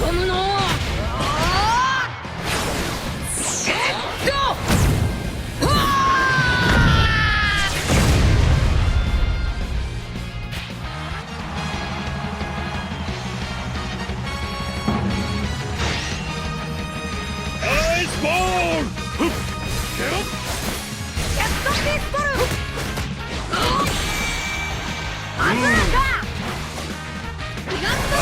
込むのえっとうわアイスボールふっよっジェットピストル。アズー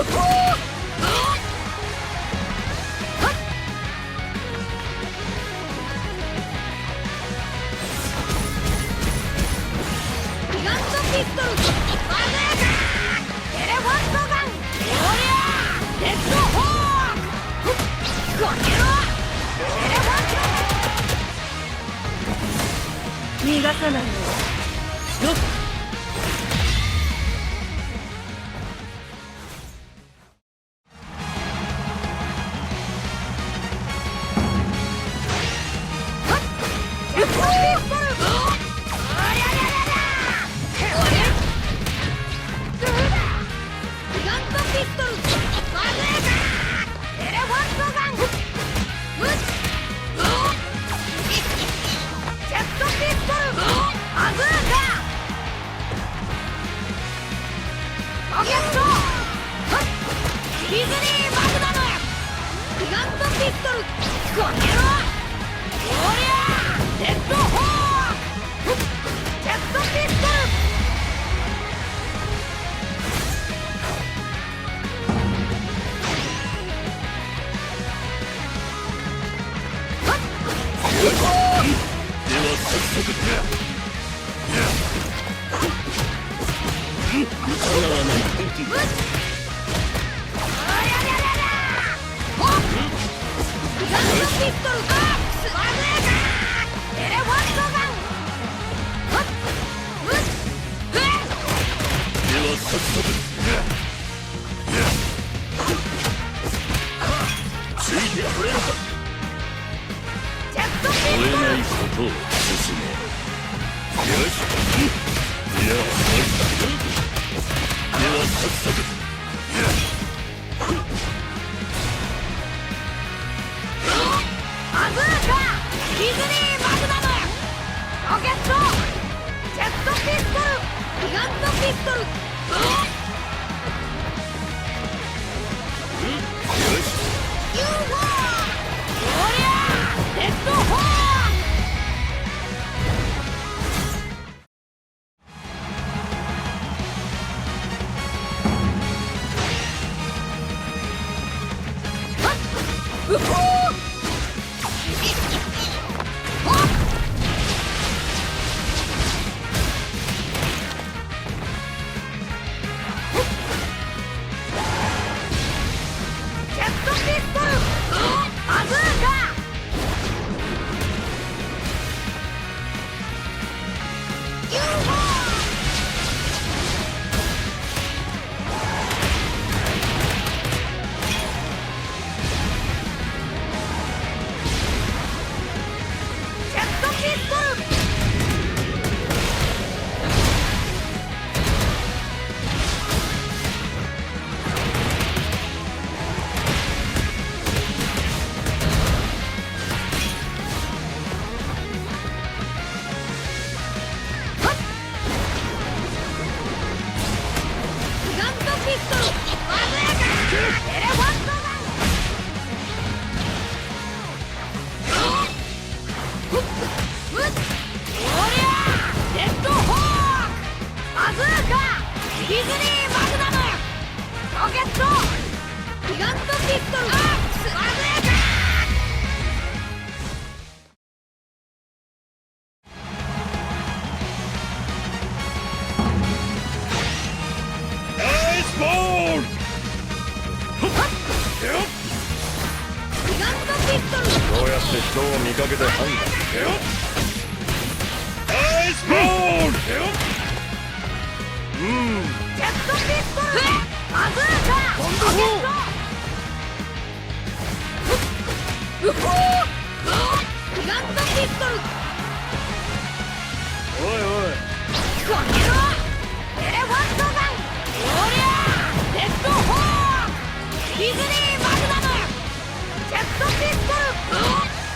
うほ逃がさないよよっ。ジェットディズニーマグナムギガントピストルこけろおりゃレッドホークジェットピストルでは早速これるかジェットピ追えストルないことを進め。よし。は早速。バズーカディズニーマグナムロケットジェットピストルギガントピストルっを見かけて判断アイスボールうんジェットピストバズーカボンドフォーウフーギガントピストルおいおいこげろエレファントガンおりゃレッドホーディズニーマグナムジェットピスト